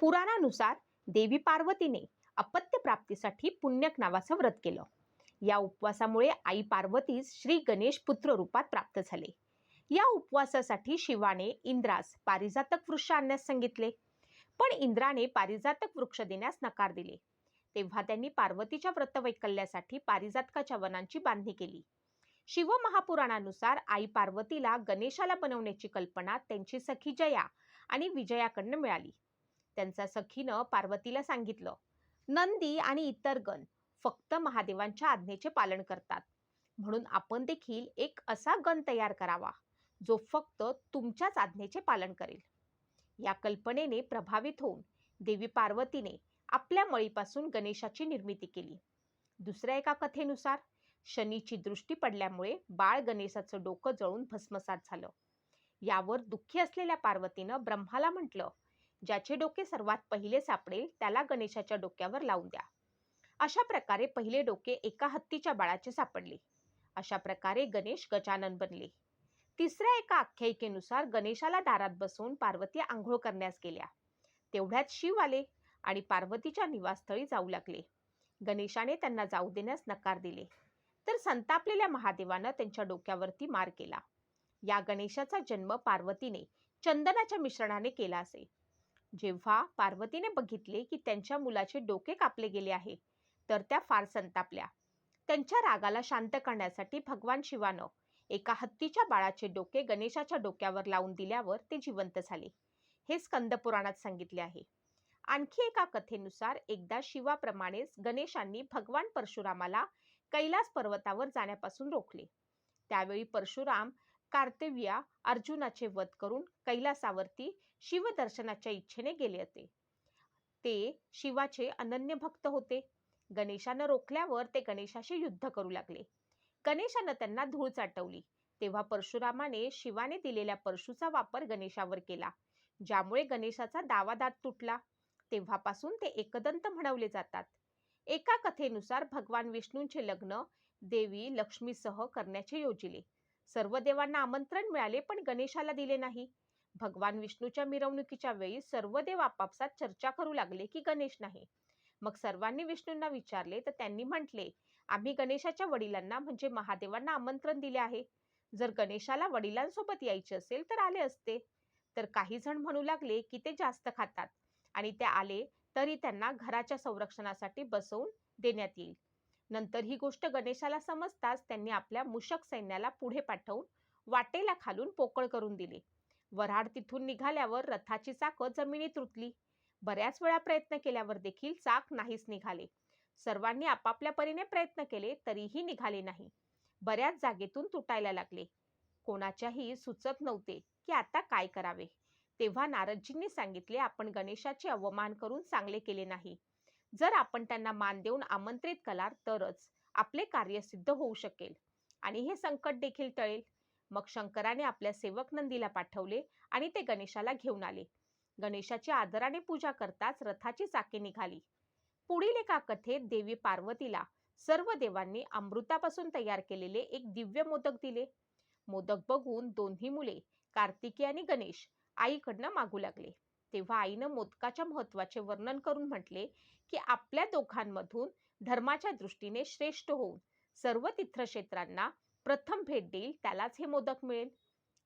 पुराणानुसार देवी पार्वतीने अपत्य प्राप्तीसाठी पुण्यक नावाचं व्रत केलं. या उपवासामुळे आई पार्वतीस श्री गणेश पुत्र रूपात प्राप्त झाले. या उपवासासाठी शिवाने इंद्रास पारिजातक वृक्ष आणण्यास सांगितले. पण इंद्राने पारिजातक वृक्ष देण्यास नकार दिले. तेव्हा त्यांनी पार्वतीच्या व्रतवैकल्यासाठी पारिजातकाच्या वनांची बांधणी केली. शिव महापुराणानुसार आई पार्वतीला गणेशाला बनवण्याची कल्पना त्यांची सखी जया आणि विजयाकडनं मिळाली. त्यांचा सखीनं पार्वतीला सांगितलं नंदी आणि इतर गण फक्त महादेवांच्या आज्ञेचे पालन करतात. म्हणून आपण देखील एक असा गण तयार करावा जो फक्त तुमच्याच आज्ञेचे पालन करेल. या कल्पनेने प्रभावित होऊन देवी पार्वतीने आपल्या मळीपासून गणेशाची निर्मिती केली. दुसऱ्या एका कथेनुसार शनीची दृष्टी पडल्यामुळे बाळ गणेशाचं डोकं जळून भस्मसात झालं. यावर दुःखी असलेल्या पार्वतीनं ब्रह्माला म्हटलं ज्याचे डोके सर्वात पहिले सापडेल त्याला गणेशाच्या डोक्यावर लावून द्या. अशा प्रकारे पहिले डोके एका हत्तीच्या बाळाचे सापडले. अशा प्रकारे गणेश गजानन बनले. तिसऱ्या एका आख्यायिकेनुसार गणेशाला दारात बसवून पार्वती आंघोळ करण्यास गेल्या. तेवढ्यात शिव आले आणि पार्वतीच्या निवासस्थळी जाऊ लागले. गणेशाने त्यांना जाऊ देण्यास नकार दिले. तर संतापलेल्या महादेवानं त्यांच्या डोक्यावरती मार केला. या गणेशाचा जन्म पार्वतीने चंदनाच्या मिश्रणाने केला असे. जेव्हा पार्वतीने बघितले की त्यांच्या मुलाचे डोके कापले गेले आहे तर त्या फार संतापल्या. त्यांच्या रागाला शांत करण्यासाठी भगवान शिवानं एका हत्तीच्या बाळाचे डोके गणेशाच्या डोक्यावर लावून दिल्यावर ते जिवंत झाले. हे स्कंद पुराणात सांगितले आहे. आणखी एका कथेनुसार एकदा शिवाप्रमाणेच गणेशांनी भगवान परशुरामाला कैलास पर्वतावर जाण्यापासून रोखले. त्यावेळी परशुराम कार्तव्या अर्जुनाचे वध करून कैलासावरती शिवदर्शनाच्या इच्छेने गेले होते. ते शिवाचे अनन्य भक्त होते. गणेशानं रोखल्यावर ते गणेशाशी युद्ध करू लागले. गणेशानं त्यांना धूळ चाटवली. तेव्हा परशुरामाने शिवाने दिलेल्या परशुचा वापर गणेशावर केला ज्यामुळे गणेशाचा दावादात तुटला. तेव्हापासून ते एकदंत म्हणवले जातात. एका कथेनुसार भगवान विष्णूंचे लग्न देवी लक्ष्मीसह करण्याचे योजिले. सर्व देवांना आमंत्रण मिळाले पण गणेशाला दिले नाही. भगवान विष्णूच्या मिरवणुकीच्या वेळी सर्व देव आपापसात चर्चा करू लागले की गणेश नाही. मग सर्वांनी विष्णूंना विचारले तर त्यांनी म्हटले आम्ही गणेशाच्या वडिलांना म्हणजे महादेवांना आमंत्रण दिले आहे. जर गणेशाला वडिलांसोबत यायचे असेल तर आले असते. तर काही जण म्हणू लागले की ते जास्त खातात आणि ते आले तरी त्यांना घराच्या संरक्षणासाठी बसवून देण्यात येईल. नंतर ही गोष्ट गणेशाला समजताच त्यांनी आपल्या मूषक सैन्याला पुढे पाठवून वाटेला खालून पोकळ करून दिले. वऱ्हाड तिथून निघाल्यावर रथाची चाकं जमिनीत रुतली. बऱ्याच वेळा प्रयत्न केल्यावर देखील चाक नाहीच निघाले. सर्वांनी आपापल्या परीने प्रयत्न केले तरीही निघाले नाही. बऱ्याच जागेतून तुटायला लागले. कोणाच्याही सुचत नव्हते की आता काय करावे. तेव्हा नारदजींनी सांगितले आपण गणेशाचे अवमान करून चांगले केले नाही. जर आपण त्यांना मान देऊन आमंत्रित कलार तरच आपले कार्य सिद्ध होऊ शकेल आणि हे संकट देखील टळेल. मग शंकराने आपल्या सेवक नंदीला पाठवले आणि ते गणेशाला घेऊन आले. गणेशाची आदराने पूजा करताच रथाची चाके निघाली. पुढील एका कथेत देवी पार्वतीला सर्व देवांनी अमृतापासून तयार केलेले एक दिव्य मोदक दिले. मोदक बघून दोन्ही मुले कार्तिकी आणि गणेश आईकडनं मागू लागले. तेव्हा आईनं मोदकाच्या महत्त्वाचे वर्णन करून म्हटले की आपल्या दोघांमधून धर्माच्या दृष्टीने श्रेष्ठ होऊन सर्व तीर्थक्षेत्रांना प्रथम भेट देईल त्यालाच हे मोदक मिळेल.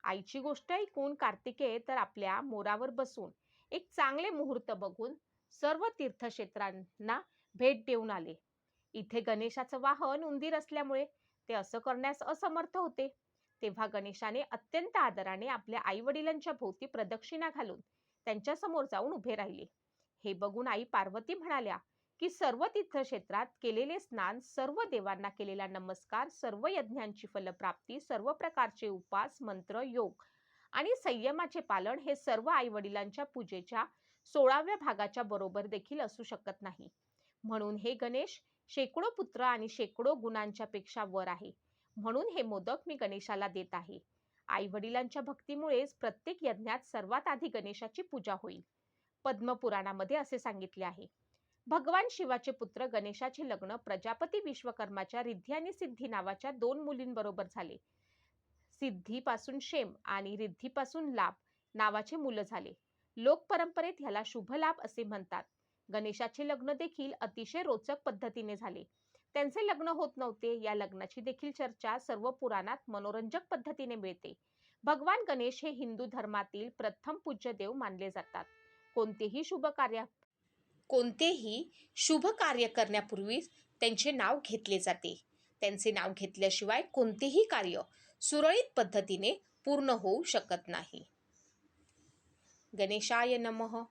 आईची गोष्ट ऐकून कार्तिकेय तर आपल्या मोरावर बसून एक चांगले मुहूर्त बघून सर्व तीर्थक्षेत्रांना भेट देऊन आले. इथे गणेशाचं वाहन उंदीर असल्यामुळे ते असं करण्यास असमर्थ होते. तेव्हा गणेशाने अत्यंत आदराने आपल्या आई वडिलांच्या भोवती प्रदक्षिणा घालून त्यांच्यासमोर जाऊन उभे राहिले. हे बघून आई पार्वती म्हणाल्या की सर्व तीर्थक्षेत्रात केलेले स्नान सर्व देवांना केलेला नमस्कार सर्व यज्ञांची फलप्राप्ती सर्व प्रकारचे उपास मंत्र योग आणि संयमाचे पालन हे सर्व आई वडिलांच्या पूजेच्या सोळाव्या भागाच्या बरोबर देखील असू शकत नाही. म्हणून हे गणेश शेकडो पुत्र आणि शेकडो गुणांच्या पेक्षा वर आहे. म्हणून हे मोदक मी गणेशाला देत आहे. आई वडिलांच्या भक्तीमुळेच प्रत्येक यज्ञात सर्वात आधी गणेशाची पूजा होईल. पद्मपुराणामध्ये असे सांगितले आहे. भगवान शिवाचे पुत्र गणेशाचे लग्न प्रजापती विश्वकर्माच्या रिद्धी आणि सिद्धी नावाच्या दोन मुलींबरोबर झाले. सिद्धीपासून शेम आणि रिद्धीपासून लाभ नावाचे मुलं झाले. लोकपरंपरेत ह्याला शुभ लाभ असे म्हणतात. गणेशाचे लग्न देखील अतिशय रोचक पद्धतीने झाले. त्यांचे लग्न होत नव्हते. या लग्नाची देखील चर्चा सर्व पुराणात मनोरंजक पद्धतीने मिळते. भगवान गणेश हे हिंदू धर्मातील प्रथम पूज्य देव मानले जातात. कोणतेही शुभ कार्य कोणतेही शुभ कार्य करण्यापूर्वी त्यांचे नाव घेतले जाते. त्यांचे नाव घेतल्याशिवाय कोणतेही कार्य सुरळीत पद्धतीने पूर्ण होऊ शकत नाही. गणेशाय नमः.